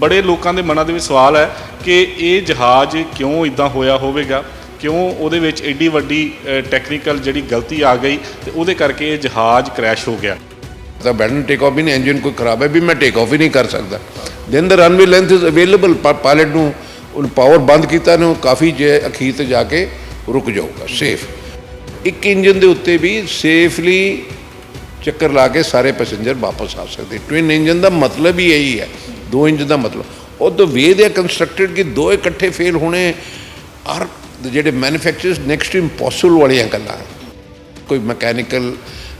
ਬੜੇ ਲੋਕਾਂ ਦੇ ਮਨਾਂ ਦੇ ਵਿੱਚ ਸਵਾਲ ਹੈ ਕਿ ਇਹ ਜਹਾਜ਼ ਕਿਉਂ ਇਦਾਂ ਹੋਇਆ ਹੋਵੇਗਾ? ਕਿਉਂ ਉਹਦੇ ਵਿੱਚ ਐਡੀ ਵੱਡੀ ਟੈਕਨੀਕਲ ਜਿਹੜੀ ਗਲਤੀ ਆ ਗਈ ਤੇ ਉਹਦੇ ਕਰਕੇ ਇਹ ਜਹਾਜ਼ ਕ੍ਰੈਸ਼ ਹੋ ਗਿਆ? ਤਾਂ ਬੈਟਨ ਟੇਕ ਆਫ ਵੀ ਨਹੀਂ ਇੰਜਨ ਕੋਈ ਖਰਾਬ ਹੈ, ਵੀ ਮੈਂ ਟੇਕ ਆਫ ਹੀ ਨਹੀਂ ਕਰ ਸਕਦਾ। Then the runway length is available pilot ਨੂੰ ਉਹਨੂੰ ਪਾਵਰ ਬੰਦ ਕੀਤਾ ਨੇ ਕਾਫੀ ਜੇ ਅਖੀਰ ਤੇ ਜਾ ਕੇ ਰੁਕ ਜਾਊਗਾ ਸੇਫ ਇੱਕ ਇੰਜਨ ਦੇ ਉੱਤੇ ਵੀ ਸੇਫਲੀ ਚੱਕਰ ਲਾ ਕੇ ਸਾਰੇ ਪੈਸੇਂਜਰ ਵਾਪਸ ਆ ਸਕਦੇ। ਟਵਿਨ ਇੰਜਨ ਦਾ ਮਤਲਬ ਹੀ ਇਹੀ ਹੈ ਦੋ ਇੰਜਨ ਦਾ ਮਤਲਬ। ਉਹ the ਵੇ ਦੇ are constructed ਕਿ ਦੋ ਇਕੱਠੇ ਫੇਲ ਹੋਣੇ ਆਰ ਜਿਹੜੇ ਮੈਨੂਫੈਕਚਰਰਸ ਨੈਕਸਟ ਟੂ ਇੰਪੋਸੀਬਲ ਵਾਲੀਆਂ ਗੱਲਾਂ। ਕੋਈ mechanical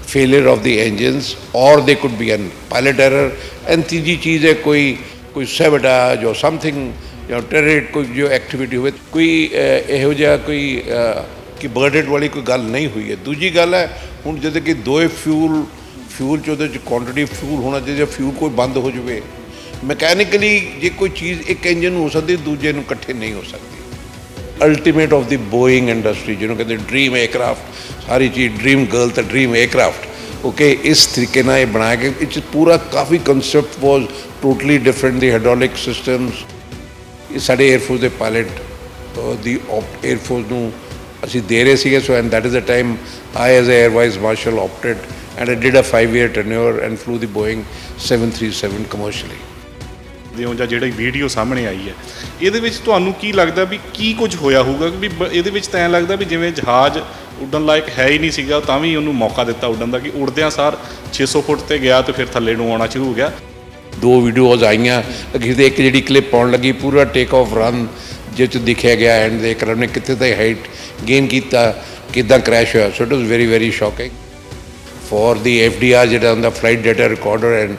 failure of the engines or they could be an pilot error and ਤੀਜੀ ਚੀਜ਼ ਹੈ ਕੋਈ ਕੋਈ ਸੈਬਟਾਜ ਜੋ ਸਮਥਿੰਗ ਜਾਂ ਟੈਰਰਿਟ ਕੋਈ ਜੋ ਐਕਟੀਵਿਟੀ ਹੋਵੇ। ਕੋਈ ਇਹੋ ਜਿਹਾ ਕੋਈ ਕਿ ਬਰਡਡ ਵਾਲੀ ਕੋਈ ਗੱਲ ਨਹੀਂ ਹੋਈ ਹੈ। ਦੂਜੀ ਗੱਲ ਹੈ, ਹੁਣ ਜਦੋਂ ਕਿ ਦੋਏ ਫਿਊਲ ਫਿਊਲ ਚ ਉਹਦੇ ਚ ਕੁਆਂਟੀਟੀ ਫਿਊਲ ਹੋਣਾ ਚਾਹੀਦਾ ਫਿਊਲ ਕੋਈ ਬੰਦ ਹੋ ਜਾਵੇ ਮੈਕੈਨਿਕਲੀ ਜੇ ਕੋਈ ਚੀਜ਼ ਇੱਕ ਇੰਜਨ ਨੂੰ ਹੋ ਸਕਦੀ, ਦੂਜੇ ਨੂੰ ਇਕੱਠੇ ਨਹੀਂ ਹੋ ਸਕਦੀ। Ultimate of the Boeing industry ਜਿਹਨੂੰ ਕਹਿੰਦੇ ਡ੍ਰੀਮ ਏਅਰਕ੍ਰਾਫਟ ਸਾਰੀ ਚੀਜ਼ ਡ੍ਰੀਮ ਗਰਲ ਤੇ ਡ੍ਰੀਮ ਏਅਰਕ੍ਰਾਫਟ ਓਕੇ ਇਸ ਤਰੀਕੇ ਨਾਲ ਇਹ ਬਣਾਇਆ ਗਿਆ। ਇਹ ਪੂਰਾ ਕਾਫੀ concept was totally different the hydraulic systems ਸਾਡੇ 에ਅਰਫੋਰਸ ਦੇ ਪਾਇਲਟ ਦੀ ਆਪਟ 에ਅਰਫੋਰਸ ਨੂੰ ਅਸੀਂ ਦੇ ਰਹੇ ਸੀਗੇ। So and that is a time I as a air vice marshal opted and I did a 5 year tenure and flew the Boeing 737 commercially ਦਿਓ ਜਾਂ ਜਿਹੜੀ ਵੀਡੀਓ ਸਾਹਮਣੇ ਆਈ ਹੈ। ਇਹਦੇ ਵਿੱਚ ਤੁਹਾਨੂੰ ਕੀ ਲੱਗਦਾ ਵੀ ਕੀ ਕੁਝ ਹੋਇਆ ਹੋਊਗਾ? ਕਿ ਇਹਦੇ ਵਿੱਚ ਤਾਂ ਐਂ ਲੱਗਦਾ ਵੀ ਜਿਵੇਂ ਜਹਾਜ਼ ਉੱਡਣ ਲਾਇਕ ਹੈ ਹੀ ਨਹੀਂ ਸੀਗਾ, ਤਾਂ ਵੀ ਉਹਨੂੰ ਮੌਕਾ ਦਿੱਤਾ ਉੱਡਣ ਦਾ ਕਿ ਉੱਡਦਿਆਂ ਸਾਰ 600 ਫੁੱਟ ਤੇ ਗਿਆ ਤੇ ਫਿਰ ਥੱਲੇ ਨੂੰ ਆਉਣਾ ਸ਼ੁਰੂ ਹੋ ਗਿਆ। ਦੋ ਵੀਡੀਓਜ਼ ਆਈਆਂ। ਅਖੀਰ ਤੇ ਇੱਕ ਜਿਹੜੀ ਕਲਿੱਪ ਪਾਉਣ ਲੱਗੀ, ਪੂਰਾ ਟੇਕ ਆਫ ਰਨ ਜਿਸ 'ਚ ਦਿਖਿਆ ਗਿਆ ਐਂਡ ਦੇ ਕਰਮ ਨੇ ਕਿੱਥੇ ਤੱਕ ਹਾਈਟ ਗੇਨ ਕੀਤਾ, ਕਿਦਾਂ ਕ੍ਰੈਸ਼ ਹੋਇਆ। So it was very very shocking for the FDR ਜਿਹੜਾ ਹੁੰਦਾ flight data recorder and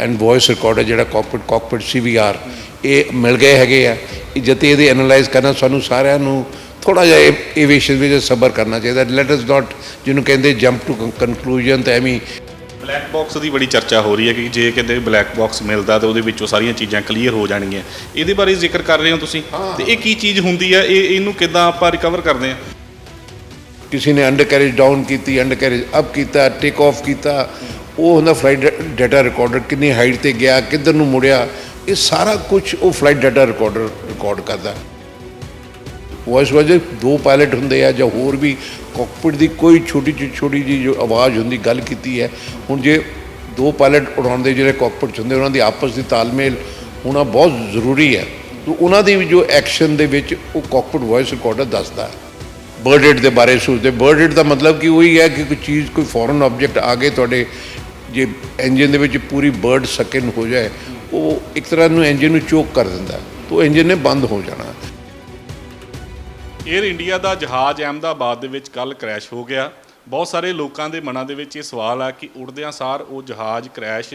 and voice recorder ਜਿਹੜਾ ਕਾਕਪਿਟ ਕਾਕਪਿਟ ਸੀਵੀਆਰ ਇਹ ਮਿਲ ਗਏ ਹੈਗੇ ਆ। ਜਤੇ ਇਹਦੇ ਐਨਾਲਾਈਜ਼ ਕਰਨਾ ਸਾਨੂੰ ਸਾਰਿਆਂ ਨੂੰ ਥੋੜਾ ਜਿਹਾ ਇਹ ਵਿਸ਼ੇ ਵਿੱਚ ਸਬਰ ਕਰਨਾ ਚਾਹੀਦਾ। ਲੈਟ ਅਸ ਨਾਟ ਜਿਹਨੂੰ ਕਹਿੰਦੇ ਜੰਪ ਟੂ ਕਨਕਲੂਜਨ ਤੇ ਐਵੇਂ ਬਲੈਕ ਬਾਕਸ ਦੀ ਬੜੀ ਚਰਚਾ ਹੋ ਰਹੀ ਹੈ ਕਿ ਜੇ ਕਹਿੰਦੇ ਬਲੈਕ ਬਾਕਸ ਮਿਲਦਾ ਤਾਂ ਉਹਦੇ ਵਿੱਚੋਂ ਸਾਰੀਆਂ ਚੀਜ਼ਾਂ ਕਲੀਅਰ ਹੋ ਜਾਣਗੀਆਂ। ਇਹਦੇ ਬਾਰੇ ਜ਼ਿਕਰ ਕਰ ਰਹੇ ਹੋ ਤੁਸੀਂ? ਤੇ ਇਹ ਕੀ ਚੀਜ਼ ਹੁੰਦੀ ਹੈ? ਇਹ ਇਹਨੂੰ ਕਿੱਦਾਂ ਆਪਾਂ ਰਿਕਵਰ ਕਰਦੇ ਹਾਂ? ਕਿਸੇ ਨੇ ਅੰਡਰ ਕੈਰੇਜ ਡਾਊਨ ਕੀਤੀ ਅੰਡਰ ਕੈਰੇਜ ਅਪ ਕੀਤਾ ਟੇਕ ਆਫ ਕੀਤਾ। ਉਹ ਹੁੰਦਾ ਫਲਾਈਟ ਡਾਟਾ ਰਿਕਾਰਡਰ ਕਿੰਨੀ ਹਾਈਟ ਤੇ ਗਿਆ, ਕਿੱਧਰ ਨੂੰ ਮੁੜਿਆ, ਇਹ ਸਾਰਾ ਕੁਝ ਉਹ ਫਲਾਈਟ ਡਾਟਾ ਰਿਕਾਰਡਰ ਰਿਕਾਰਡ ਕਰਦਾ। ਵੌਇਸ ਵਜੇ ਦੋ ਪਾਇਲਟ ਹੁੰਦੇ ਆ ਜਾਂ ਹੋਰ ਵੀ ਕਾਕਪਿਟ ਦੀ ਕੋਈ ਛੋਟੀ ਜਿਹੀ ਛੋਟੀ ਜੀ ਜੋ ਆਵਾਜ਼ ਹੁੰਦੀ, ਗੱਲ ਕੀਤੀ ਹੈ, ਹੁਣ ਜੇ ਦੋ ਪਾਇਲਟ ਉਡਾਉਣ ਦੇ ਜਿਹੜੇ ਕਾਕਪਿਟ ਹੁੰਦੇ, ਉਹਨਾਂ ਦੀ ਆਪਸ ਦੀ ਤਾਲਮੇਲ ਹੋਣਾ ਬਹੁਤ ਜ਼ਰੂਰੀ ਹੈ। ਤੇ ਉਹਨਾਂ ਦੀ ਜੋ ਐਕਸ਼ਨ ਦੇ ਵਿੱਚ ਉਹ ਕਾਕਪਿਟ ਵੌਇਸ ਰਿਕਾਰਡਰ ਦੱਸਦਾ ਹੈ। ਬਰਡਡ ਦੇ ਬਾਰੇ ਸੋਚਦੇ ਬਰਡ ਬਰਡਡ ਦਾ ਮਤਲਬ ਕਿ ਉਹੀ ਹੈ ਕਿ ਕੋਈ ਚੀਜ਼, ਕੋਈ ਫੋਰਨ ਆਬਜੈਕਟ ਆ ਕੇ ਤੁਹਾਡੇ ਜੇ ਇੰਜਨ ਦੇ ਵਿੱਚ ਪੂਰੀ ਬਰਡ ਸਕਿਨ ਹੋ ਜਾਏ, ਉਹ ਇੱਕ ਤਰ੍ਹਾਂ ਨੂੰ ਇੰਜਨ ਨੂੰ ਚੋਕ ਕਰ ਦਿੰਦਾ ਹੈ। ਤਾਂ ਉਹ ਇੰਜਨ ਨੇ ਬੰਦ ਹੋ ਜਾਣਾ। 에ਅਰ ਇੰਡੀਆ ਦਾ ਜਹਾਜ਼ ਅਹਿਮਦਾਬਾਦ ਦੇ ਵਿੱਚ ਕੱਲ ਕ੍ਰੈਸ਼ ਹੋ ਗਿਆ। ਬਹੁਤ ਸਾਰੇ ਲੋਕਾਂ ਦੇ ਮਨਾਂ ਦੇ ਵਿੱਚ ਇਹ ਸਵਾਲ ਆ ਕਿ ਉੜਦਿਆਂ ਸਾਰ ਉਹ ਜਹਾਜ਼ ਕ੍ਰੈਸ਼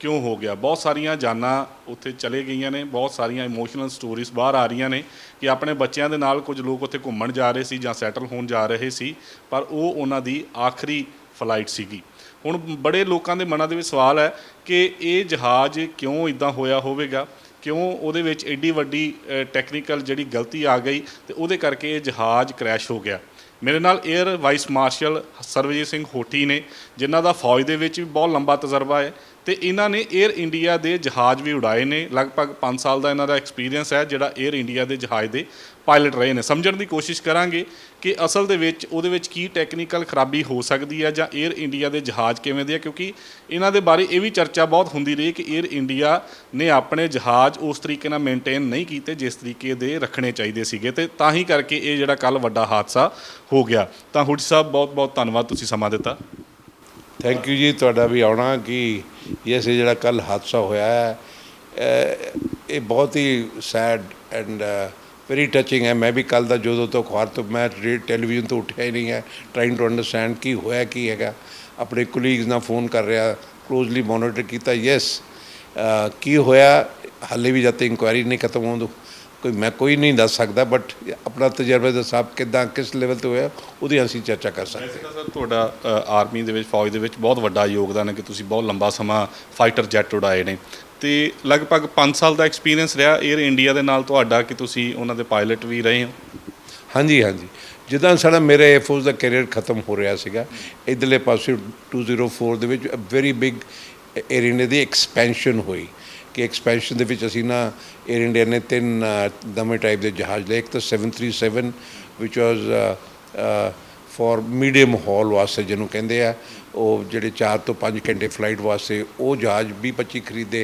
ਕਿਉਂ ਹੋ ਗਿਆ? ਬਹੁਤ ਸਾਰੀਆਂ ਜਾਨਾਂ ਉੱਥੇ ਚਲੇ ਗਈਆਂ ਨੇ, ਬਹੁਤ ਸਾਰੀਆਂ ਇਮੋਸ਼ਨਲ ਸਟੋਰੀਜ਼ ਬਾਹਰ ਆ ਰਹੀਆਂ ਨੇ ਕਿ ਆਪਣੇ ਬੱਚਿਆਂ ਦੇ ਨਾਲ ਕੁਝ ਲੋਕ ਉੱਥੇ ਘੁੰਮਣ ਜਾ ਰਹੇ ਸੀ ਜਾਂ ਸੈਟਲ ਹੋਣ ਜਾ ਰਹੇ ਸੀ, ਪਰ ਉਹ ਉਹਨਾਂ ਦੀ ਆਖਰੀ ਫਲਾਈਟ ਸੀਗੀ। ਹੁਣ ਬੜੇ ਲੋਕਾਂ ਦੇ ਮਨਾਂ ਦੇ ਵਿੱਚ ਸਵਾਲ ਹੈ ਕਿ ਇਹ ਜਹਾਜ਼ ਕਿਉਂ ਇਦਾਂ ਹੋਇਆ ਹੋਵੇਗਾ? ਕਿਉਂ ਉਹਦੇ ਵਿੱਚ ਐਡੀ ਵੱਡੀ ਟੈਕਨੀਕਲ ਜਿਹੜੀ ਗਲਤੀ ਆ ਗਈ ਤੇ ਉਹਦੇ ਕਰਕੇ ਇਹ ਜਹਾਜ਼ ਕ੍ਰੈਸ਼ ਹੋ ਗਿਆ? ਮੇਰੇ ਨਾਲ air vice marshal Sarvjeet Singh Hothi ਨੇ, ਜਿਨ੍ਹਾਂ ਦਾ ਫੌਜ ਦੇ ਵਿੱਚ ਵੀ ਬਹੁਤ ਲੰਬਾ ਤਜਰਬਾ ਹੈ ਤੇ ਇਹਨਾਂ ਨੇ 에ਅਰ ਇੰਡੀਆ ਦੇ ਜਹਾਜ਼ ਵੀ ਉਡਾਏ ਨੇ। ਲਗਭਗ 5 ਸਾਲ ਦਾ ਇਹਨਾਂ ਦਾ ਐਕਸਪੀਰੀਅੰਸ ਹੈ ਜਿਹੜਾ 에ਅਰ ਇੰਡੀਆ ਦੇ ਜਹਾਜ਼ ਦੇ ਪਾਇਲਟ ਰਹੇ ਨੇ। ਸਮਝਣ ਦੀ ਕੋਸ਼ਿਸ਼ ਕਰਾਂਗੇ ਕਿ ਅਸਲ ਦੇ ਵਿੱਚ ਉਹਦੇ ਵਿੱਚ ਕੀ ਟੈਕਨੀਕਲ ਖਰਾਬੀ ਹੋ ਸਕਦੀ ਹੈ ਜਾਂ 에ਅਰ ਇੰਡੀਆ ਦੇ ਜਹਾਜ਼ ਕਿਵੇਂ ਦੇ ਆ, ਕਿਉਂਕਿ ਇਹਨਾਂ ਦੇ ਬਾਰੇ ਇਹ ਵੀ ਚਰਚਾ ਬਹੁਤ ਹੁੰਦੀ ਰਹੀ ਕਿ 에ਅਰ ਇੰਡੀਆ ਨੇ ਆਪਣੇ ਜਹਾਜ਼ ਉਸ ਤਰੀਕੇ ਨਾਲ ਮੇਨਟੇਨ ਨਹੀਂ ਕੀਤੇ ਜਿਸ ਤਰੀਕੇ ਦੇ ਰੱਖਣੇ ਚਾਹੀਦੇ ਸੀਗੇ ਤੇ ਤਾਂ ਹੀ ਕਰਕੇ ਇਹ ਜਿਹੜਾ ਕੱਲ ਵੱਡਾ ਹਾਦਸਾ ਹੋ ਗਿਆ। ਤਾਂ ਹੁੱਡ ਸਾਹਿਬ, ਬਹੁਤ ਬਹੁਤ ਧੰਨਵਾਦ ਤੁਸੀਂ ਸਮਾਂ ਦਿੱਤਾ। ਥੈਂਕ ਯੂ ਜੀ, ਤੁਹਾਡਾ ਵੀ ਆਉਣਾ ਕਿ ਇਹ ਸੇ ਜਿਹੜਾ ਕੱਲ ਹਾਦਸਾ ਹੋਇਆ ਹੈ। ਇਹ ਬਹੁਤ ਹੀ ਸੈਡ ਐਂਡ ਵੈਰੀ ਟੱਚਿੰਗ ਹੈ ਮੈਂ ਵੀ ਕੱਲ ਦਾ ਜਦੋਂ ਤੋਂ ਅਖਬਾਰ ਤੋਂ ਮੈਂ ਟੈਲੀਵਿਜ਼ਨ ਤੋਂ ਉੱਠਿਆ ਹੀ ਨਹੀਂ ਹੈ ਟ੍ਰਾਈਂਗ ਟੂ ਅੰਡਰਸਟੈਂਡ ਕੀ ਹੋਇਆ ਕੀ ਹੈਗਾ ਆਪਣੇ ਕੁਲੀਗਸ ਨਾਲ ਫੋਨ ਕਰ ਰਿਹਾ ਕਲੋਜ਼ਲੀ ਮੋਨੀਟਰ ਕੀਤਾ ਯੈਸ ਕੀ ਹੋਇਆ ਹਾਲੇ ਵੀ ਜਦ ਤੱਕ ਇਨਕੁਆਇਰੀ ਨਹੀਂ ਖਤਮ ਹੋਣ ਦੋ ਕੋਈ ਮੈਂ ਕੋਈ ਨਹੀਂ ਦੱਸ ਸਕਦਾ ਬਟ ਆਪਣਾ ਤਜਰਬਾ ਦਾ ਸਾਹਿਬ ਕਿਦਾਂ ਕਿਸ ਲੈਵਲ ਤੇ ਹੋਇਆ ਉਹਦੀ ਅਸੀਂ ਚਰਚਾ ਕਰ ਸਕਦੇ ਹਾਂ। ਸਰ ਤੁਹਾਡਾ ਆਰਮੀ ਦੇ ਵਿੱਚ ਫੌਜ ਦੇ ਵਿੱਚ ਬਹੁਤ ਵੱਡਾ ਯੋਗਦਾਨ ਹੈ ਕਿ ਤੁਸੀਂ ਬਹੁਤ ਲੰਬਾ ਸਮਾਂ ਫਾਈਟਰ ਜੈਟ ਉਡਾਏ ਨੇ। ਤੇ ਲਗਭਗ 5 ਸਾਲ ਦਾ ਐਕਸਪੀਰੀਅੰਸ ਰਿਹਾ 에ਅਰ ਇੰਡੀਆ ਦੇ ਨਾਲ ਤੁਹਾਡਾ ਕਿ ਤੁਸੀਂ ਉਹਨਾਂ ਦੇ ਪਾਇਲਟ ਵੀ ਰਹੇ ਹੋ? ਹਾਂਜੀ ਹਾਂਜੀ। ਜਿੱਦਾਂ ਸਾਡਾ ਮੇਰੇ 에ਅਰਫੋਰਸ ਦਾ ਕੈਰੀਅਰ ਖਤਮ ਹੋ ਰਿਹਾ ਸੀਗਾ ਇਧਰਲੇ ਪਾਸੇ 204 ਦੇ ਵਿੱਚ ਵੈਰੀ ਬਿਗ ਏਰੀਆ ਦੀ ਐਕਸਪੈਂਸ਼ਨ ਹੋਈ। ਕਿ ਐਕਸਪੈਂਸ਼ਨ ਦੇ ਵਿੱਚ ਅਸੀਂ ਨਾ 에ਅਰ ਇੰਡੀਆ ਨੇ ਤਿੰਨ ਦਮੇ ਟਾਈਪ ਦੇ ਜਹਾਜ਼ ਲਏ। ਇੱਕ ਤਾਂ 737 which was ਫੋਰ ਮੀਡੀਅਮ ਮਾਹੌਲ ਵਾਸਤੇ ਜਿਹਨੂੰ ਕਹਿੰਦੇ ਆ, ਉਹ ਜਿਹੜੇ 4 ਤੋਂ 5 ਘੰਟੇ ਫਲਾਈਟ ਵਾਸਤੇ ਉਹ ਜਹਾਜ਼ ਵੀ 25 ਖਰੀਦੇ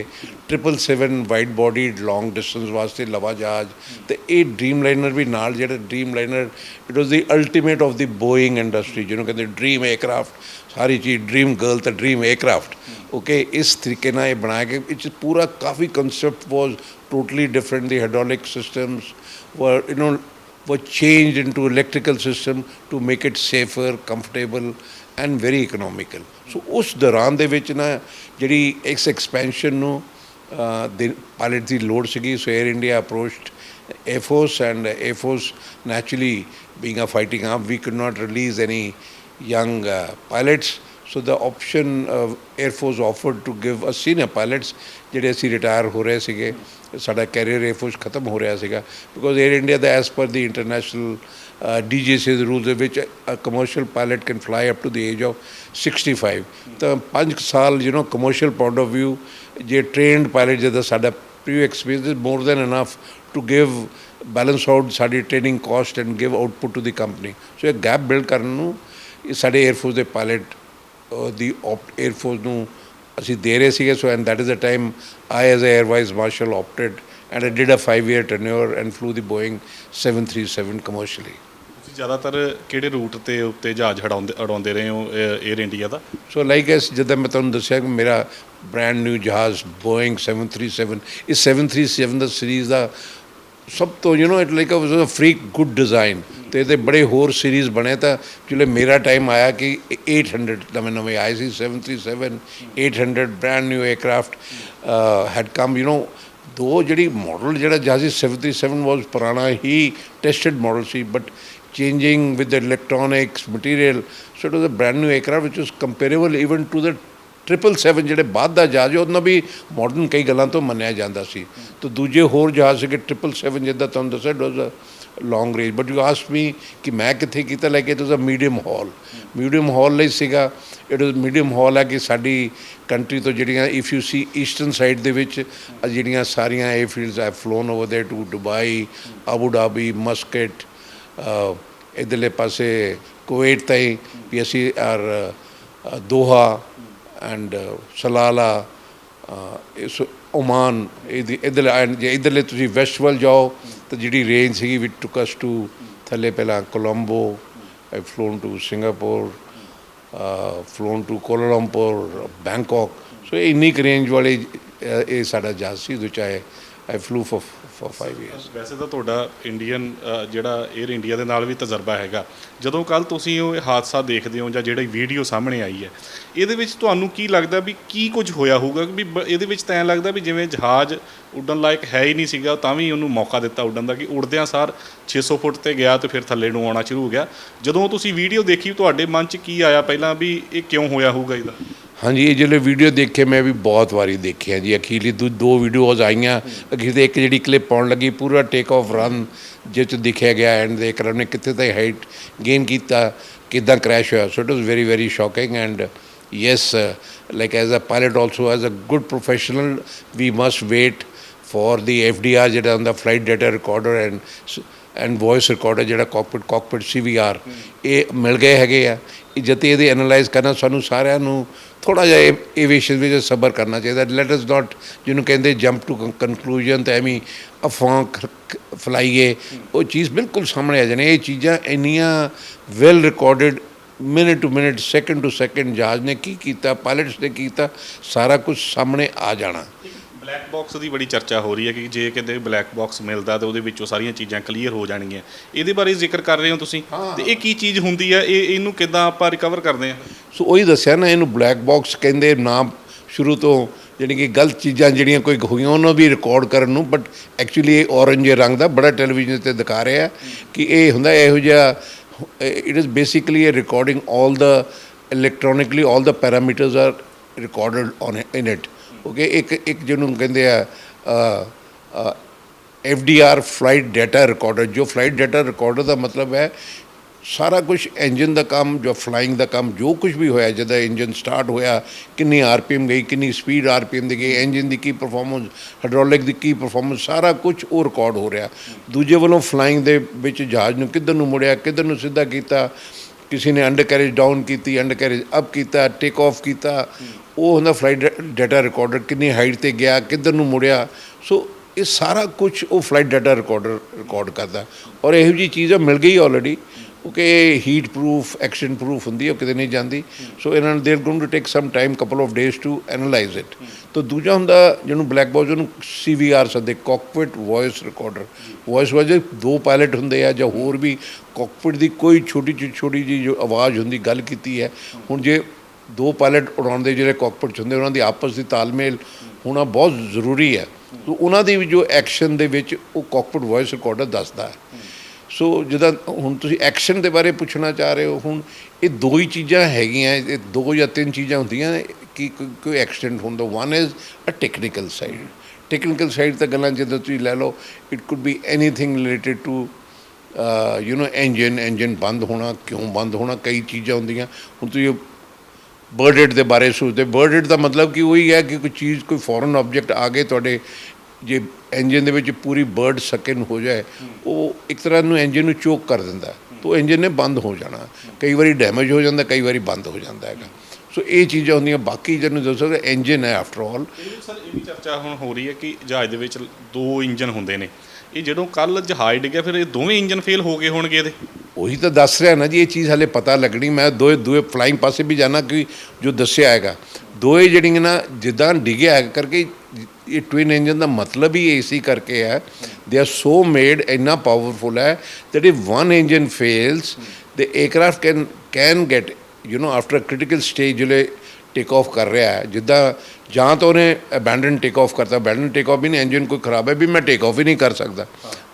777 ਵਾਈਡ ਬੋਡੀ ਲੌਂਗ ਡਿਸਟੈਂਸ ਵਾਸਤੇ ਲਵਾ ਜਹਾਜ਼, ਤੇ ਇਹ ਡ੍ਰੀਮ ਲਾਈਨਰ ਵੀ ਨਾਲ ਜਿਹੜਾ Dreamliner it was the ultimate of the Boeing industry ਜਿਹਨੂੰ ਕਹਿੰਦੇ ਡ੍ਰੀਮ 에ਅਰਕ੍ਰਾਫਟ ਸਾਰੀ ਚੀਜ਼ ਡ੍ਰੀਮ ਗਰਲ ਤੇ ਡ੍ਰੀਮ 에ਅਰਕ੍ਰਾਫਟ ਓਕੇ ਇਸ ਤਰੀਕੇ ਨਾਲ ਇਹ ਬਣਾਇਆ ਕਿ ਇਟਸ ਪੂਰਾ ਕਾਫੀ concept was totally different the hydraulic systems were you know were changed into electrical system to make it safer, comfortable and very economical. So, ਉਸ ਦੌਰਾਨ ਦੇ ਵਿੱਚ ਨਾ ਜਿਹੜੀ ਇਸ ਐਕਸਪੈਂਸ਼ਨ ਨੂੰ ਪਾਇਲਟ ਦੀ So, Air India approached India Air Force and Air Force naturally being a fighting arm, we could not release any young uh, pilots. So the option air force offered to give us senior pilots ਜਿਹੜੇ ਅਸੀਂ retire ਹੋ ਰਹੇ ਸੀਗੇ, ਸਾਡਾ career air force ਖਤਮ ਹੋ ਰਿਹਾ ਸੀਗਾ because air India the as per the international DGCA ਦੇ ਰੂਲ ਦੇ ਵਿੱਚ commercial pilot can fly up to the age of 65 ਤਾਂ 5 ਸਾਲ you know commercial point of view ਜੇ ਟ੍ਰੇਨਡ ਪਾਇਲਟ ਜਿਹਦਾ ਸਾਡਾ pre experience more than enough to give balance out ਸਾਡੀ training cost and give output to the company so ਇਹ gap build ਕਰਨ ਨੂੰ ਸਾਡੇ 에ਅਰਫੋਰਸ ਦੇ ਪਾਇਲਟ ਦੀ 에ਅਰ ਫੋਰਸ ਨੂੰ ਅਸੀਂ ਦੇ ਰਹੇ ਸੀਗੇ so and that is a time I as a air vice marshal opted and I did a 5 year tenure and flew the Boeing 737 commercially ਤੁਸੀਂ ਜ਼ਿਆਦਾਤਰ ਕਿਹੜੇ ਰੂਟ ਤੇ ਉੱਤੇ ਜਹਾਜ਼ ਹੜਾਉਂਦੇ ਉਡਾਉਂਦੇ ਰਹੇ ਹੋ 에ਅਰ ਇੰਡੀਆ ਦਾ? ਸੋ ਲਾਈਕ ਐਸ ਜਿੱਦਾਂ ਮੈਂ ਤੁਹਾਨੂੰ ਦੱਸਿਆ ਕਿ ਮੇਰਾ ਬ੍ਰੈਂਡ ਨਿਊ ਜਹਾਜ਼ ਬੋਇੰਗ 737 ਇਸ 737 ਦਾ ਸੀਰੀਜ਼ ਦਾ ਸਭ ਤੋਂ you know it like a freak good design ਤੇ ਇਹਦੇ ਬੜੇ ਹੋਰ ਸੀਰੀਜ਼ ਬਣੇ ਤਾਂ ਜਿਵੇਂ ਮੇਰਾ ਟਾਈਮ ਆਇਆ ਕਿ 800 ਨਵੇਂ ਨਵੇਂ ਆਏ ਸੀ 737 800 brand new aircraft had come you know ਦੋ ਜਿਹੜੀ ਮਾਡਲ ਜਿਹੜਾ ਜਾਜੀ 737 ਵਾਸ ਪੁਰਾਣਾ ਹੀ tested model C but changing with the electronics material so it was a brand new aircraft which was comparable even to the 777 ਜਿਹੜੇ ਬਾਅਦ ਦਾ ਜਹਾਜ਼ ਉਹਨਾਂ ਵੀ ਮਾਡਰਨ ਕਈ ਗੱਲਾਂ ਤੋਂ ਮੰਨਿਆ ਜਾਂਦਾ ਸੀ। ਤੇ ਦੂਜੇ ਹੋਰ ਜਹਾਜ਼ ਸੀਗੇ 777 ਜਿੱਦਾਂ ਤੁਹਾਨੂੰ ਦੱਸਿਆ those long range but you ask me ਕਿ ਮੈਂ ਕਿੱਥੇ ਕੀਤਾ ਲੈ ਕੇ ਤੁਸੀਂ ਮੀਡੀਅਮ ਹਾਲ ਮੀਡੀਅਮ ਹਾਲ ਲਈ ਸੀਗਾ ਇਟ ਇਜ਼ ਮੀਡੀਅਮ ਹਾਲ ਹੈ ਕਿ ਸਾਡੀ ਕੰਟਰੀ ਤੋਂ ਜਿਹੜੀਆਂ if you see eastern side ਦੇ ਵਿੱਚ ਜਿਹੜੀਆਂ ਸਾਰੀਆਂ airfields I flown over there to Dubai Abu Dhabi Muscat ਇਧਰਲੇ ਪਾਸੇ ਕੁਵੈਤ ਤਾਈ ਵੀ ਅਸੀਂ ਆਰ ਦੋਹਾ ਐਂਡ ਸਲਾਲਾ ਇਸ ਓਮਾਨ ਇਹਦੀ ਇੱਧਰ and ਜੇ ਇੱਧਰਲੇ ਤੁਸੀਂ ਵੈਸਟ ਵੱਲ ਜਾਓ ਤਾਂ ਜਿਹੜੀ ਰੇਂਜ ਸੀਗੀ ਵੀ ਟੁਕ ਅਸ ਟੂ ਥੱਲੇ ਪਹਿਲਾਂ Colombo I flown to Singapore flown to Kuala Lumpur Bangkok so ਇਹ ਇੰਨੀ ਰੇਂਜ ਵਾਲੇ ਇਹ ਸਾਡਾ ਜਹਾਜ਼ ਸੀ which ਚਾਹੇ I flew for for 5 years. ਵੈਸੇ ਤਾਂ ਤੁਹਾਡਾ ਇੰਡੀਅਨ ਜਿਹੜਾ 에ਅਰ ਇੰਡੀਆ ਦੇ ਨਾਲ ਵੀ ਤਜਰਬਾ ਹੈਗਾ। ਜਦੋਂ ਕੱਲ ਤੁਸੀਂ ਉਹ ਹਾਦਸਾ ਦੇਖਦੇ ਹੋ ਜਾਂ ਜਿਹੜੀ ਵੀਡੀਓ ਸਾਹਮਣੇ ਆਈ ਹੈ, ਇਹਦੇ ਵਿੱਚ ਤੁਹਾਨੂੰ ਕੀ ਲੱਗਦਾ ਵੀ ਕੀ ਕੁਝ ਹੋਇਆ ਹੋਊਗਾ? ਵੀ ਬ- ਇਹਦੇ ਵਿੱਚ ਤਾਂ ਐਂ ਲੱਗਦਾ ਵੀ ਜਿਵੇਂ ਜਹਾਜ਼ ਉੱਡਣ ਲਾਇਕ ਹੈ ਹੀ ਨਹੀਂ ਸੀਗਾ, ਤਾਂ ਵੀ ਉਹਨੂੰ ਮੌਕਾ ਦਿੱਤਾ ਉੱਡਣ ਦਾ ਕਿ ਉੱਡਦਿਆਂ ਸਾਰ 600 ਫੁੱਟ ਤੇ ਗਿਆ ਤੇ ਫਿਰ ਥੱਲੇ ਨੂੰ ਆਉਣਾ ਸ਼ੁਰੂ ਹੋ ਗਿਆ। ਜਦੋਂ ਤੁਸੀਂ ਵੀਡੀਓ ਦੇਖੀ, ਤੁਹਾਡੇ ਮਨ 'ਚ ਕੀ ਆਇਆ ਪਹਿਲਾਂ ਵੀ ਇਹ ਕਿਉਂ ਹੋਇਆ ਹੋਊਗਾ ਇਹਦਾ? ਹਾਂਜੀ ਇਹ ਜਿਹੜੇ ਵੀਡੀਓ ਦੇਖੇ ਮੈਂ ਵੀ ਬਹੁਤ ਵਾਰੀ ਦੇਖਿਆ ਜੀ। ਅਖੀਰਲੀ ਦੋ ਦੋ ਵੀਡੀਓਜ਼ ਆਈਆਂ। ਅਖੀਰ ਤੇ ਇੱਕ ਜਿਹੜੀ ਕਲਿੱਪ ਪਾਉਣ ਲੱਗੀ ਪੂਰਾ ਟੇਕ ਆਫ ਰਨ ਜਿਸ 'ਚ ਦਿਖਿਆ ਗਿਆ ਐਂਡ ਦੇ ਕਰਮ ਨੇ ਕਿੱਥੇ ਤੱਕ ਹਾਈਟ ਗੇਨ ਕੀਤਾ ਕਿਦਾਂ ਕ੍ਰੈਸ਼ ਹੋਇਆ। So it was very very shocking and yes uh, like as a pilot also as a good professional we must wait for the FDR ਜਿਹੜਾ ਹੁੰਦਾ flight data recorder and and voice recorder ਜਿਹੜਾ cockpit cockpit CVR ਇਹ ਮਿਲ ਗਏ ਹੈਗੇ ਆ। ਇਹ ਜਦ ਇਹਦੇ ਐਨਾਲਾਈਜ਼ ਕਰਨਾ ਸਾਨੂੰ ਸਾਰਿਆਂ ਨੂੰ ਥੋੜਾ ਜਿਹਾ ਏਵੀਏਸ਼ਨ ਵਿੱਚ ਸਬਰ ਕਰਨਾ ਚਾਹੀਦਾ। ਲੈਟ ਅਸ ਨਾਟ ਜਿਹਨੂੰ ਕਹਿੰਦੇ ਜੰਪ ਟੂ ਕਨਕਲੂਜਨ ਤੇ ਐਵੇਂ ਅਫਵਾਹ ਫਲਾਈਏ। ਉਹ ਚੀਜ਼ ਬਿਲਕੁਲ ਸਾਹਮਣੇ ਆ ਜਾਣੀ ਇਹ ਚੀਜ਼ਾਂ ਇੰਨੀਆਂ well recorded minute to minute second to second ਜਹਾਜ਼ ਨੇ ਕੀ ਕੀਤਾ ਪਾਇਲਟਸ ਨੇ ਕੀ ਕੀਤਾ, ਸਾਰਾ ਕੁਝ ਸਾਹਮਣੇ ਆ ਜਾਣਾ। ਬਲੈਕ ਬਾਕਸ ਦੀ ਬੜੀ ਚਰਚਾ ਹੋ ਰਹੀ ਹੈ ਕਿ ਜੇ ਕਿਤੇ ਬਲੈਕ ਬਾਕਸ ਮਿਲਦਾ ਤਾਂ ਉਹਦੇ ਵਿੱਚੋਂ ਸਾਰੀਆਂ ਚੀਜ਼ਾਂ ਕਲੀਅਰ ਹੋ ਜਾਣਗੀਆਂ। ਇਹਦੇ ਬਾਰੇ ਜ਼ਿਕਰ ਕਰ ਰਹੇ ਹੋ ਤੁਸੀਂ? ਤੇ ਇਹ ਕੀ ਚੀਜ਼ ਹੁੰਦੀ ਹੈ? ਇਹ ਇਹਨੂੰ ਕਿੱਦਾਂ ਆਪਾਂ ਰਿਕਵਰ ਕਰਦੇ ਹਾਂ? ਸੋ ਉਹੀ ਦੱਸਿਆ ਨਾ ਇਹਨੂੰ ਬਲੈਕ ਬਾਕਸ ਕਹਿੰਦੇ ਨਾਮ ਸ਼ੁਰੂ ਤੋਂ ਜਿਹੜੀ ਕਿ ਗਲਤ ਚੀਜ਼ਾਂ ਜਿਹੜੀਆਂ ਕੋਈ ਹੋਈਆਂ ਉਹਨਾਂ ਵੀ ਰਿਕਾਰਡ ਕਰਨ ਨੂੰ ਬਟ ਐਕਚੁਅਲੀ ਇਹ orange ਰੰਗ ਦਾ ਬੜਾ ਟੈਲੀਵਿਜ਼ਨ ਤੇ ਦਿਖਾ ਰਿਹਾ ਕਿ ਇਹ ਹੁੰਦਾ ਇਹੋ ਜਿਹਾ it is basically a recording all the electronically all the parameters are recorded on in it okay ਇੱਕ ਇੱਕ ਜਿਹਨੂੰ ਕਹਿੰਦੇ ਆ F D R flight data recorder ਜੋ ਫਲਾਈਟ ਡਾਟਾ ਰਿਕਾਰਡਰ ਦਾ ਮਤਲਬ ਹੈ, ਸਾਰਾ ਕੁਝ ਇੰਜਨ ਦਾ ਕੰਮ, ਜੋ ਫਲਾਈਂਗ ਦਾ ਕੰਮ, ਜੋ ਕੁਝ ਵੀ ਹੋਇਆ ਜਦੋਂ ਇੰਜਨ ਸਟਾਰਟ ਹੋਇਆ, ਕਿੰਨੀ ਆਰਪੀਐਮ ਗਈ, ਕਿੰਨੀ ਸਪੀਡ ਆਰਪੀਐਮ ਦੀ ਗਈ ਇੰਜਨ ਦੀ ਕੀ ਪਰਫਾਰਮੈਂਸ ਹਾਈਡ੍ਰੋਲਿਕ ਦੀ ਕੀ ਪਰਫਾਰਮੈਂਸ ਸਾਰਾ ਕੁਝ ਉਹ ਰਿਕਾਰਡ ਹੋ ਰਿਹਾ। ਦੂਜੇ ਵੱਲੋਂ ਫਲਾਈਂਗ ਦੇ ਵਿੱਚ ਜਹਾਜ਼ ਨੂੰ ਕਿੱਧਰ ਨੂੰ ਮੁੜਿਆ, ਕਿੱਧਰ ਨੂੰ ਸਿੱਧਾ ਕੀਤਾ, ਕਿਸੇ ਨੇ ਅੰਡਰ ਕੈਰੇਜ ਡਾਊਨ ਕੀਤੀ ਅੰਡਰ ਕੈਰੇਜ ਅਪ ਕੀਤਾ ਟੇਕ ਆਫ ਕੀਤਾ ਉਹ ਹੁੰਦਾ ਫਲਾਈਟ ਡਾਟਾ ਰਿਕਾਰਡਰ ਕਿੰਨੀ ਹਾਈਟ ਤੇ ਗਿਆ, ਕਿੱਧਰ ਨੂੰ ਮੁੜਿਆ। ਸੋ ਇਹ ਸਾਰਾ ਕੁਝ ਉਹ ਫਲਾਈਟ ਡਾਟਾ ਰਿਕਾਰਡਰ ਰਿਕਾਰਡ ਕਰਦਾ। ਔਰ ਇਹੋ ਜੀ ਚੀਜ਼ਾਂ ਮਿਲ ਗਈ ਆਲਰੇਡੀ ਕਿਉਂਕਿ ਹੀਟ ਪ੍ਰੂਫ ਐਕਸ਼ਨ ਪ੍ਰੂਫ ਹੁੰਦੀ ਹੈ ਉਹ ਕਿਤੇ ਨਹੀਂ ਜਾਂਦੀ। ਸੋ ਇਹਨਾਂ ਨੂੰ they're going to take some time couple of days to analyse it ਤਾਂ ਦੂਜਾ ਹੁੰਦਾ, ਜਿਹਨੂੰ ਬਲੈਕ ਬਾਕਸ ਉਹਨੂੰ ਸੀਵੀਆਰ ਸੱਦੇ ਕਾਕਪਿਟ ਵੌਇਸ ਰਿਕਾਰਡਰ ਵੌਇਸ ਵਾਜੇ ਦੋ ਪਾਇਲਟ ਹੁੰਦੇ ਆ, ਜਾਂ ਹੋਰ ਵੀ। ਕਾਕਪਿਟ ਦੀ ਕੋਈ ਛੋਟੀ ਜਿਹੀ ਛੋਟੀ ਜਿਹੀ ਜੋ ਆਵਾਜ਼ ਹੁੰਦੀ, ਗੱਲ ਕੀਤੀ ਹੈ। ਹੁਣ ਜੇ ਦੋ ਪਾਇਲਟ ਉਡਾਉਣ ਦੇ ਜਿਹੜੇ ਕਾਕਪਿਟ ਹੁੰਦੇ, ਉਹਨਾਂ ਦੀ ਆਪਸ ਦੀ ਤਾਲਮੇਲ ਹੋਣਾ ਬਹੁਤ ਜ਼ਰੂਰੀ ਹੈ। ਸੋ ਉਹਨਾਂ ਦੀ ਵੀ ਜੋ ਐਕਸ਼ਨ ਦੇ ਵਿੱਚ ਉਹ ਕਾਕਪਿਟ ਵੌਇਸ ਰਿਕਾਰਡਰ ਦੱਸਦਾ ਹੈ। ਸੋ ਜਿਹਦਾ ਹੁਣ ਤੁਸੀਂ ਐਕਸ਼ਨ ਦੇ ਬਾਰੇ ਪੁੱਛਣਾ ਚਾਹ ਰਹੇ ਹੋ, ਹੁਣ ਇਹ ਦੋ ਹੀ ਚੀਜ਼ਾਂ ਹੈਗੀਆਂ, ਇਹ ਦੋ ਜਾਂ ਤਿੰਨ ਚੀਜ਼ਾਂ ਹੁੰਦੀਆਂ ਕਿ ਕੋਈ- ਕੋਈ ਐਕਸੀਡੈਂਟ ਹੁੰਦਾ one is uh technical side technical side ਤਾਂ ਗੱਲਾਂ ਜਦੋਂ ਤੁਸੀਂ ਲੈ ਲਓ it could be anything related to you know engine engine ਬੰਦ ਹੋਣਾ, ਕਿਉਂ ਬੰਦ ਹੋਣਾ, ਕਈ ਚੀਜ਼ਾਂ ਹੁੰਦੀਆਂ। ਹੁਣ ਤੁਸੀਂ ਬਰਡ ਬਰਡਡ ਦੇ ਬਾਰੇ ਸੋਚਦੇ ਬਰਡ ਬਰਡਡ ਦਾ ਮਤਲਬ ਕਿ ਉਹੀ ਹੈ ਕਿ ਕੋਈ ਚੀਜ਼, ਕੋਈ ਫੋਰਨ ਆਬਜੈਕਟ ਆ ਗਏ, ਤੁਹਾਡੇ ਜੇ ਇੰਜਨ ਦੇ ਵਿੱਚ ਪੂਰੀ ਬਰਡ ਸਕਿਨ ਹੋ ਜਾਏ, ਉਹ ਇੱਕ ਤਰ੍ਹਾਂ ਨੂੰ ਇੰਜਨ ਨੂੰ ਚੋਕ ਕਰ ਦਿੰਦਾ ਤਾਂ ਇੰਜਨ ਨੇ ਬੰਦ ਹੋ ਜਾਣਾ। ਕਈ ਵਾਰੀ ਡੈਮੇਜ ਹੋ ਜਾਂਦਾ, ਕਈ ਵਾਰੀ ਬੰਦ ਹੋ ਜਾਂਦਾ ਹੈਗਾ। ਸੋ ਇਹ ਚੀਜ਼ਾਂ ਹੁੰਦੀਆਂ। ਬਾਕੀ ਜਿਹਨੂੰ ਦੱਸੋ ਇੰਜਨ ਹੈ ਆਫਟਰ ਆਲ ਸਰ, ਇਹ ਵੀ ਚਰਚਾ ਹੁਣ ਹੋ ਰਹੀ ਹੈ ਕਿ ਜਹਾਜ਼ ਦੇ ਵਿੱਚ ਦੋ ਇੰਜਨ ਹੁੰਦੇ ਨੇ। ਇਹ ਜਦੋਂ ਕੱਲ ਜਹਾਜ਼ ਡਿੱਗਿਆ, ਫਿਰ ਇਹ ਦੋਵੇਂ ਇੰਜਨ ਫੇਲ ਹੋ ਗਏ ਹੋਣਗੇ ਇਹਦੇ। ਉਹੀ ਤਾਂ ਦੱਸ ਰਿਹਾ ਨਾ ਜੀ, ਇਹ ਚੀਜ਼ ਹਲੇ ਪਤਾ ਲੱਗਣੀ। ਮੈਂ ਦੋਏ ਦੋਏ ਫਲਾਈਂਗ ਪਾਸੇ ਵੀ ਜਾਣਾ ਕਿ ਜੋ ਦੱਸਿਆ ਹੈਗਾ। ਦੋਏ ਜਿਹੜੀਆਂ ਨਾ, ਜਿੱਦਾਂ ਡਿੱਗਿਆ ਹੈ ਕਰਕੇ, ਇਹ ਟਵਿਨ ਇੰਜਨ ਦਾ ਮਤਲਬ ਹੀ ਏਸੀ ਕਰਕੇ ਹੈ। ਦੇ ਆਰ ਸੋ ਮੇਡ ਇੰਨਾ ਪਾਵਰਫੁਲ ਹੈ that if one engine fails the aircraft can can get, you know, after a critical stage, ਜਿਹੜੇ ਟੇਕ ਆਫ ਕਰ ਰਿਹਾ ਹੈ। ਜਿੱਦਾਂ ਜਾਂ ਤਾਂ ਉਹਨੇ ਅਬੈਂਡਨ ਟੇਕ ਆਫ ਕਰਤਾ। ਅਬੈਂਡਨ ਟੇਕ ਆਫ ਵੀ ਨਹੀਂ ਇੰਜਨ ਕੋਈ ਖਰਾਬ ਹੈ ਵੀ ਮੈਂ ਟੇਕ ਆਫ ਹੀ ਨਹੀਂ ਕਰ ਸਕਦਾ।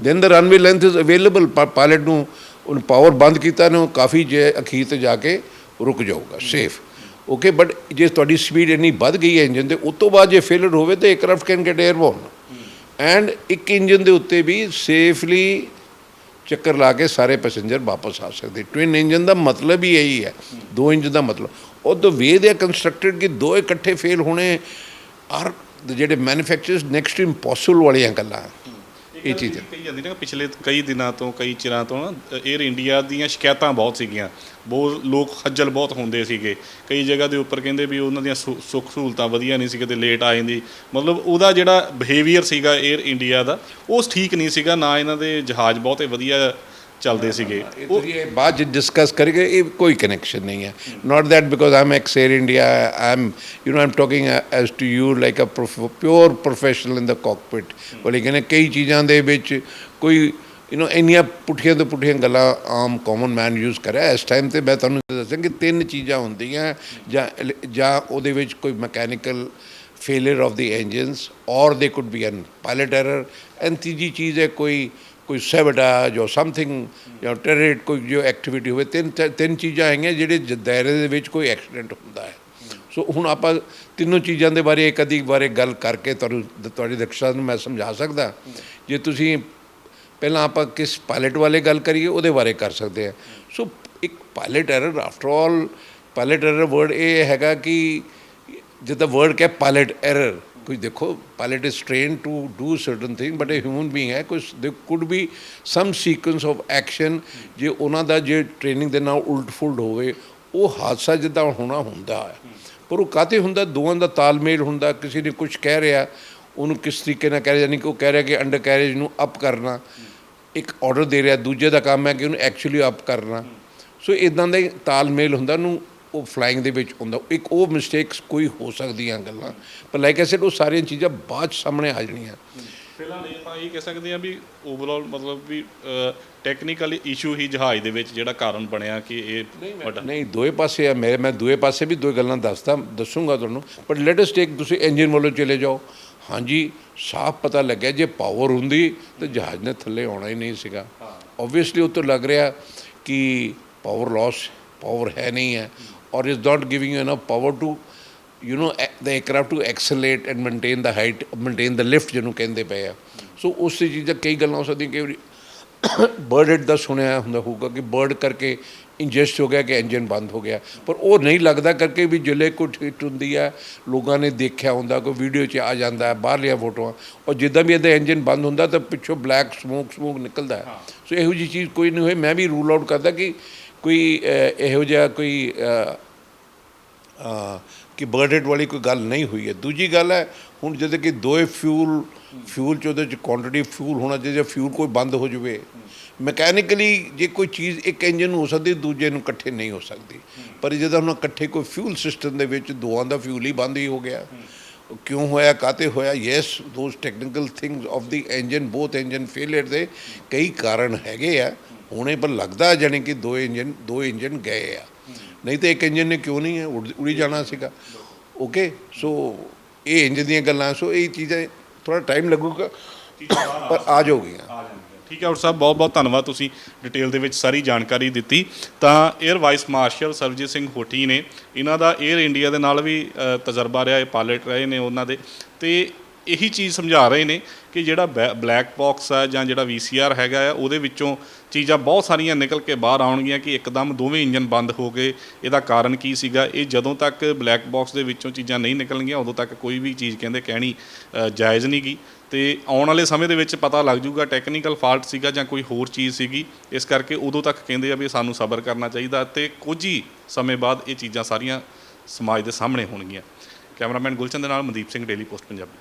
Then the runway length is available pilot ਨੂੰ ਉਹਨੂੰ ਪਾਵਰ ਬੰਦ ਕੀਤਾ ਨੇ, ਉਹ ਕਾਫੀ ਜੇ ਅਖੀਰ ਤੇ ਜਾ ਕੇ ਰੁਕ ਜਾਊਗਾ ਸੇਫ ਓਕੇ ਬਟ ਜੇ ਤੁਹਾਡੀ ਸਪੀਡ ਇੰਨੀ ਵੱਧ ਗਈ ਹੈ ਇੰਜਨ ਦੇ ਉਸ ਤੋਂ ਬਾਅਦ ਜੇ ਫੇਲਰ ਹੋਵੇ ਤਾਂ aircraft can get airborne and ਇੱਕ ਇੰਜਨ ਦੇ ਉੱਤੇ ਵੀ ਸੇਫਲੀ ਚੱਕਰ ਲਾ ਕੇ ਸਾਰੇ ਪੈਸੇਂਜਰ ਵਾਪਸ ਆ ਸਕਦੇ। ਟਵਿਨ ਇੰਜਨ ਦਾ ਮਤਲਬ ਹੀ ਇਹੀ ਹੈ। ਦੋ ਇੰਜਨ ਦਾ ਮਤਲਬ। ਉਹ ਦੋ ਵੇ ਦੇ ਕੰਸਟਰਕਟਡ ਕਿ ਦੋ ਇਕੱਠੇ ਫੇਲ ਹੋਣੇ। ਆਰ ਜਿਹੜੇ ਮੈਨੂਫੈਕਚਰਰਸ ਨੈਕਸਟ ਇੰਪੋਸੀਬਲ ਵਾਲੀਆਂ ਗੱਲਾਂ। ਇਹ ਚੀਜ਼ਾਂ ਕਹੀ ਜਾਂਦੀ ਨਾ ਪਿਛਲੇ ਕਈ ਦਿਨਾਂ ਤੋਂ, ਕਈ ਚਿਰਾਂ ਤੋਂ ਨਾ 에ਅਰ ਇੰਡੀਆ ਦੀਆਂ ਸ਼ਿਕਾਇਤਾਂ ਬਹੁਤ ਸੀਗੀਆਂ। ਬਹੁਤ ਲੋਕ ਖੱਜਲ ਬਹੁਤ ਹੁੰਦੇ ਸੀਗੇ। ਕਈ ਜਗ੍ਹਾ ਦੇ ਉੱਪਰ ਕਹਿੰਦੇ ਵੀ ਉਹਨਾਂ ਦੀਆਂ ਸੁ- ਸੁੱਖ ਸਹੂਲਤਾਂ ਵਧੀਆ ਨਹੀਂ ਸੀ ਕਿਤੇ ਲੇਟ ਆ ਜਾਂਦੀ। ਮਤਲਬ ਉਹਦਾ ਜਿਹੜਾ ਬਿਹੇਵੀਅਰ ਸੀਗਾ 에ਅਰ ਇੰਡੀਆ ਦਾ, ਉਹ ਠੀਕ ਨਹੀਂ ਸੀਗਾ, ਨਾ ਇਹਨਾਂ ਦੇ ਜਹਾਜ਼ ਬਹੁਤੇ ਵਧੀਆ ਚੱਲਦੇ ਸੀਗੇ। ਉਹ ਇਹ ਬਾਅਦ ਵਿੱਚ ਡਿਸਕਸ ਕਰੇਗੇ ਇਹ ਕੋਈ ਕਨੈਕਸ਼ਨ ਨਹੀਂ ਹੈ। Not that because I'm ex Air India I'm you know I'm talking as to you like a pure professional in the cockpit ਬੋਲੇ ਕਿ ਕਈ ਚੀਜ਼ਾਂ ਦੇ ਵਿੱਚ ਕੋਈ ਯੂ نو ਇੰਨੀਆਂ ਪੁੱਠੀਆਂ ਤੋਂ ਪੁੱਠੀਆਂ ਗੱਲਾਂ ਆਮ ਕਾਮਨ ਮੈਨ ਯੂਜ਼ ਕਰਿਆ ਇਸ ਟਾਈਮ ਤੇ ਮੈਂ ਤੁਹਾਨੂੰ ਦੱਸਾਂ ਕਿ ਤਿੰਨ ਚੀਜ਼ਾਂ ਹੁੰਦੀਆਂ ਜਾਂ ਜਾਂ ਉਹਦੇ ਵਿੱਚ ਕੋਈ mechanical failure of the engines or they could be an pilot error and ਤੀਜੀ ਚੀਜ਼ ਹੈ ਕੋਈ ਕੋਈ sabotage ਜਾਂ ਸਮਥਿੰਗ ਜਾਂ terrorist ਕੋਈ ਜੋ ਐਕਟੀਵਿਟੀ ਹੋਵੇ, ਤਿੰਨ ਤਿੰਨ ਚੀਜ਼ਾਂ ਹੈਗੀਆਂ ਜਿਹੜੇ ਜ- ਦਾਇਰੇ ਦੇ ਵਿੱਚ ਕੋਈ ਐਕਸੀਡੈਂਟ ਹੁੰਦਾ ਹੈ। ਸੋ ਹੁਣ ਆਪਾਂ ਤਿੰਨੋਂ ਚੀਜ਼ਾਂ ਦੇ ਬਾਰੇ ਇੱਕ ਅੱਧੀ ਬਾਰੇ ਗੱਲ ਕਰਕੇ ਤੁਹਾਨੂੰ, ਤੁਹਾਡੀ ਦਕਸ਼ਤਾ ਨੂੰ ਮੈਂ ਸਮਝਾ ਸਕਦਾ। ਜੇ ਤੁਸੀਂ ਪਹਿਲਾਂ ਆਪਾਂ ਕਿਸ ਪਾਇਲਟ ਵਾਲੇ ਗੱਲ ਕਰੀਏ, ਉਹਦੇ ਬਾਰੇ ਕਰ ਸਕਦੇ ਆ ਸੋ ਇੱਕ pilot error after all pilot error word ਇਹ ਹੈਗਾ ਕਿ ਜਿੱਦਾਂ ਵਰਡ ਕਹੇ ਪਾਇਲਟ ਐਰਰ ਕੋਈ ਦੇਖੋ pilot is train to do certain thing but uh human being ਹੈ, ਕੁਝ they could be some sequence of action ਜੇ ਉਹਨਾਂ ਦਾ ਜੇ ਟ੍ਰੇਨਿੰਗ ਦੇ ਨਾਲ ਉਲਟ ਫੁਲਟ ਹੋਵੇ, ਉਹ ਹਾਦਸਾ ਜਿੱਦਾਂ ਹੋਣਾ ਹੁੰਦਾ ਹੈ। ਪਰ ਉਹ ਕਾਤੇ ਹੁੰਦਾ? ਦੋਵਾਂ ਦਾ ਤਾਲਮੇਲ ਹੁੰਦਾ, ਕਿਸੇ ਨੇ ਕੁਝ ਕਹਿ ਰਿਹਾ, ਉਹਨੂੰ ਕਿਸ ਤਰੀਕੇ ਨਾਲ ਕਹਿ ਰਿਹਾ, ਯਾਨੀ ਕਿ ਉਹ ਕਹਿ ਰਿਹਾ ਕਿ ਅੰਡਰ ਕੈਰੇਜ ਨੂੰ ਅਪ ਕਰਨਾ, ਇੱਕ ਆਰਡਰ ਦੇ ਰਿਹਾ, ਦੂਜੇ ਦਾ ਕੰਮ ਹੈ ਕਿ ਉਹਨੂੰ ਐਕਚੁਅਲੀ ਅਪ ਕਰਨਾ। ਸੋ ਇਦਾਂ ਦਾ ਤਾਲਮੇਲ ਹੁੰਦਾ, ਉਹਨੂੰ ਉਹ ਫਲਾਈਂਗ ਦੇ ਵਿੱਚ ਹੁੰਦਾ ਇੱਕ ਉਹ ਮਿਸਟੇਕਸ ਕੋਈ ਹੋ ਸਕਦੀਆਂ ਗੱਲਾਂ ਪਰ ਲਾਈਕ ਆਈ ਸੈਡ ਉਹ ਸਾਰੀਆਂ ਚੀਜ਼ਾਂ ਬਾਅਦ ਸਾਹਮਣੇ ਆ ਜਾਣੀਆਂ। ਫਿਲਹਾਲ ਇਹ ਆਪਾਂ ਇਹ ਕਹਿ ਸਕਦੇ ਆ ਵੀ ਓਵਰਆਲ ਮਤਲਬ ਵੀ ਟੈਕਨੀਕਲ ਇਸ਼ੂ ਹੀ ਜਹਾਜ਼ ਦੇ ਵਿੱਚ ਜਿਹੜਾ ਕਾਰਨ ਬਣਿਆ ਕਿ ਇਹ ਵੱਡਾ ਨਹੀਂ ਦੋਏ ਪਾਸੇ ਆ ਮੇਰੇ ਮੈਂ ਦੋਏ ਪਾਸੇ ਵੀ ਦੋ ਗੱਲਾਂ ਦੱਸਦਾ ਦੱਸੂਗਾ ਤੁਹਾਨੂੰ ਬਟ ਲੈਟ ਅਸ ਟੇਕ ਤੁਸੀਂ ਇੰਜਨ ਵੱਲੋਂ ਚਲੇ ਜਾਓ। ਹਾਂਜੀ ਸਾਫ਼ ਪਤਾ ਲੱਗਿਆ ਜੇ ਪਾਵਰ ਹੁੰਦੀ ਤਾਂ ਜਹਾਜ਼ ਨੇ ਥੱਲੇ ਆਉਣਾ ਹੀ ਨਹੀਂ ਸੀਗਾ। ਆਬਵੀਅਸਲੀ ਉਹ ਤੋਂ ਲੱਗ ਰਿਹਾ ਕਿ ਪਾਵਰ ਲਾਸ ਪਾਵਰ ਹੈ ਨਹੀਂ ਹੈ। Or is not giving you enough power to you know the aircraft to accelerate and maintain the height maintain the lift ਜਿਹਨੂੰ ਕਹਿੰਦੇ ਪਏ ਆ। ਸੋ ਉਸ ਚੀਜ਼ਾਂ ਕਈ ਗੱਲਾਂ ਹੋ ਸਕਦੀਆਂ ਕਈ ਵਾਰੀ ਬਰਡ ਹਿੱਟ ਦਾ ਸੁਣਿਆ ਹੁੰਦਾ ਹੋਊਗਾ ਕਿ ਬਰਡ ਕਰਕੇ ਇੰਜੈਸਟ ਹੋ ਗਿਆ ਕਿ ਇੰਜਨ ਬੰਦ ਹੋ ਗਿਆ। ਪਰ ਉਹ ਨਹੀਂ ਲੱਗਦਾ ਕਰਕੇ ਵੀ ਜਿਲੇ ਕੋਈ ਹਿੱਟ ਹੁੰਦੀ ਹੈ ਲੋਕਾਂ ਨੇ ਦੇਖਿਆ ਹੁੰਦਾ ਕੋਈ ਵੀਡੀਓ 'ਚ ਆ ਜਾਂਦਾ ਹੈ ਬਾਹਰਲੀਆਂ ਫੋਟੋਆਂ ਔਰ ਜਿੱਦਾਂ ਵੀ ਇਹਦਾ ਇੰਜਨ ਬੰਦ ਹੁੰਦਾ ਤਾਂ ਪਿੱਛੋਂ ਬਲੈਕ ਸਮੋਕ ਸਮੋਕ ਨਿਕਲਦਾ। ਸੋ ਇਹੋ ਜੀ ਚੀਜ਼ ਕੋਈ ਨਹੀਂ ਹੋਈ ਮੈਂ ਵੀ ਰੂਲ ਆਊਟ ਕਰਦਾ ਕਿ ਕੋਈ ਇਹੋ ਜਿਹਾ ਕੋਈ ਕਿ ਬਰਡਡ ਵਾਲੀ ਕੋਈ ਗੱਲ ਨਹੀਂ ਹੋਈ ਹੈ। ਦੂਜੀ ਗੱਲ ਹੈ, ਹੁਣ ਜਦੋਂ ਕਿ ਦੋਏ ਫਿਊਲ ਫਿਊਲ ਚ ਉਹਦੇ ਚ ਕੁਆਂਟੀਟੀ ਫਿਊਲ ਹੋਣਾ ਚਾਹੀਦਾ ਫਿਊਲ ਕੋਈ ਬੰਦ ਹੋ ਜਾਵੇ ਮੈਕੈਨੀਕਲੀ ਜੇ ਕੋਈ ਚੀਜ਼ ਇੱਕ ਇੰਜਨ ਨੂੰ ਹੋ ਸਕਦੀ, ਦੂਜੇ ਨੂੰ ਇਕੱਠੇ ਨਹੀਂ ਹੋ ਸਕਦੀ। ਪਰ ਜਦੋਂ ਹੁਣ ਇਕੱਠੇ ਕੋਈ ਫਿਊਲ ਸਿਸਟਮ ਦੇ ਵਿੱਚ ਦੋਆਂ ਦਾ ਫਿਊਲ ਹੀ ਬੰਦ ਹੀ ਹੋ ਗਿਆ, ਕਿਉਂ ਹੋਇਆ ਕਾਤੇ ਹੋਇਆ? Yes those technical things of the engine both engine failure ਦੇ ਕਈ ਕਾਰਨ ਹੈਗੇ ਆ ਹੁਣੇ ਪਰ ਲੱਗਦਾ ਜਾਣੀ ਕਿ ਦੋ ਇੰਜਨ ਦੋ ਇੰਜਨ ਗਏ ਆ। ਨਹੀਂ ਤੇ ਇੱਕ ਇੰਜਨ ਨੇ ਕਿਉਂ ਨਹੀਂ ਹੈ ਉੜ- ਜਾਣਾ ਸੀਗਾ। ਓਕੇ ਸੋ ਇਹ ਇੰਜਨ ਦੀਆਂ ਗੱਲਾਂ ਸੋ ਇਹ ਚੀਜ਼ਾਂ ਥੋੜਾ ਟਾਈਮ ਲੱਗੂਗਾ। ਪਰ ਆ ਜਾਊਗੀਆਂ ਠੀਕ ਹੈ ਡਾਕਟਰ ਸਾਹਿਬ ਬਹੁਤ ਬਹੁਤ ਧੰਨਵਾਦ ਤੁਸੀਂ ਡਿਟੇਲ ਦੇ ਵਿੱਚ ਸਾਰੀ ਜਾਣਕਾਰੀ ਦਿੱਤੀ। ਤਾਂ air vice marshal Sarabjit Singh Hothi ਨੇ ਇਹਨਾਂ ਦਾ 에ਅਰ ਇੰਡੀਆ ਦੇ ਨਾਲ ਵੀ ਤਜਰਬਾ ਰਿਹਾ ਇਹ ਪਾਇਲਟ ਰਹੇ ਨੇ ਉਹਨਾਂ ਦੇ। ਤੇ ਇਹੀ ਚੀਜ਼ ਸਮਝਾ ਰਹੇ ਨੇ ਕਿ ਜਿਹੜਾ ਬਲੈਕ ਬਾਕਸ ਆ ਜਾਂ ਜਿਹੜਾ VCR ਹੈਗਾ ਆ, ਉਹਦੇ ਵਿੱਚੋਂ ਚੀਜ਼ਾਂ ਬਹੁਤ ਸਾਰੀਆਂ ਨਿਕਲ ਕੇ ਬਾਹਰ ਆਉਣਗੀਆਂ ਕਿ ਇੱਕਦਮ ਦੋਵੇਂ ਇੰਜਨ ਬੰਦ ਹੋ ਗਏ। ਇਹਦਾ ਕਾਰਨ ਕੀ ਸੀਗਾ? ਇਹ ਜਦੋਂ ਤੱਕ ਬਲੈਕ ਬਾਕਸ ਦੇ ਵਿੱਚੋਂ ਚੀਜ਼ਾਂ ਨਹੀਂ ਨਿਕਲਣਗੀਆਂ, ਉਦੋਂ ਤੱਕ ਕੋਈ ਵੀ ਚੀਜ਼ ਕਹਿੰਦੇ ਕਹਿਣੀ ਜਾਇਜ਼ ਨਹੀਂ ਗੀ। ਤੇ ਆਉਣ ਵਾਲੇ ਸਮੇਂ ਦੇ ਵਿੱਚ ਪਤਾ ਲੱਗ ਜੂਗਾ ਟੈਕਨੀਕਲ ਫਾਲਟ ਸੀਗਾ ਜਾਂ ਕੋਈ ਹੋਰ ਚੀਜ਼ ਸੀਗੀ। ਇਸ ਕਰਕੇ ਉਦੋਂ ਤੱਕ ਕਹਿੰਦੇ ਆ ਵੀ ਸਾਨੂੰ ਸਬਰ ਕਰਨਾ ਚਾਹੀਦਾ ਤੇ ਕੁਝ ਹੀ ਸਮੇਂ ਬਾਅਦ ਇਹ ਚੀਜ਼ਾਂ ਸਾਰੀਆਂ ਸਮਾਜ ਦੇ ਸਾਹਮਣੇ ਹੋਣਗੀਆਂ। ਕੈਮਰਾਮੈਨ ਗੁਲਚਨ ਦੇ ਨਾਲ ਮਨਦੀਪ ਸਿੰਘ ਡੇਲੀ ਪੋਸਟ ਪੰਜਾਬੀ